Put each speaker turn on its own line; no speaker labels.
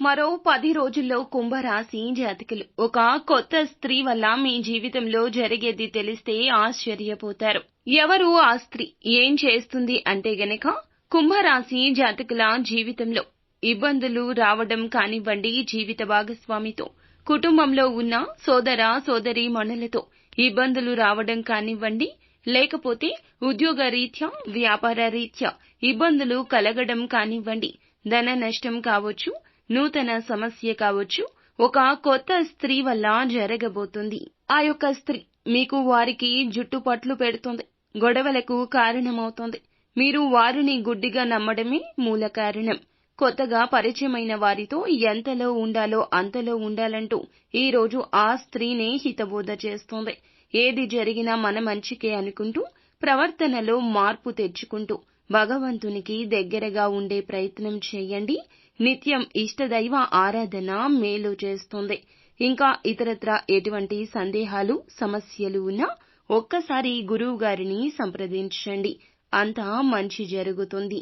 మరో పది రోజుల్లో కుంభరాశి జాతకులు. ఒక కొత్త స్త్రీ వల్ల మీ జీవితంలో జరిగేది తెలిస్తే ఆశ్చర్యపోతారు. ఎవరు ఆ స్త్రీ? ఏం చేస్తుంది అంటే గనక కుంభరాశి జాతకుల జీవితంలో ఇబ్బందులు రావడం కానివ్వండి జీవిత భాగస్వామితో కుటుంబంలో ఉన్న సోదర సోదరి మణులతో ఇబ్బందులు రావడం కానివ్వండి లేకపోతే ఉద్యోగ రీత్యా వ్యాపార రీత్యా ఇబ్బందులు కలగడం కానివ్వండి ధన నష్టం కావచ్చు నూతన సమస్య కావచ్చు ఒక కొత్త స్త్రీ వల్ల జరగబోతుంది. ఆ యొక్క స్త్రీ మీకు వారికి జుట్టుపట్లు పెడుతుంది గొడవలకు కారణమవుతుంది. మీరు వారిని గుడ్డిగా నమ్మడమే మూల కారణం. కొత్తగా పరిచయమైన వారితో ఎంతలో ఉండాలో అంతలో ఉండాలంటూ ఈ రోజు ఆ స్త్రీనే హితబోధ చేస్తోంది. ఏది జరిగినా మన మంచికే అనుకుంటూ ప్రవర్తనలో మార్పు తెచ్చుకుంటూ భగవంతునికి దగ్గరగా ఉండే ప్రయత్నం చేయండి. నిత్యం ఇష్టదైవ ఆరాధన మేలు చేస్తుంది. ఇంకా ఇతరత్రా ఎటువంటి సందేహాలు సమస్యలు ఉన్నా ఒక్కసారి గురువు గారిని సంప్రదించండి. అంతా మంచి జరుగుతుంది.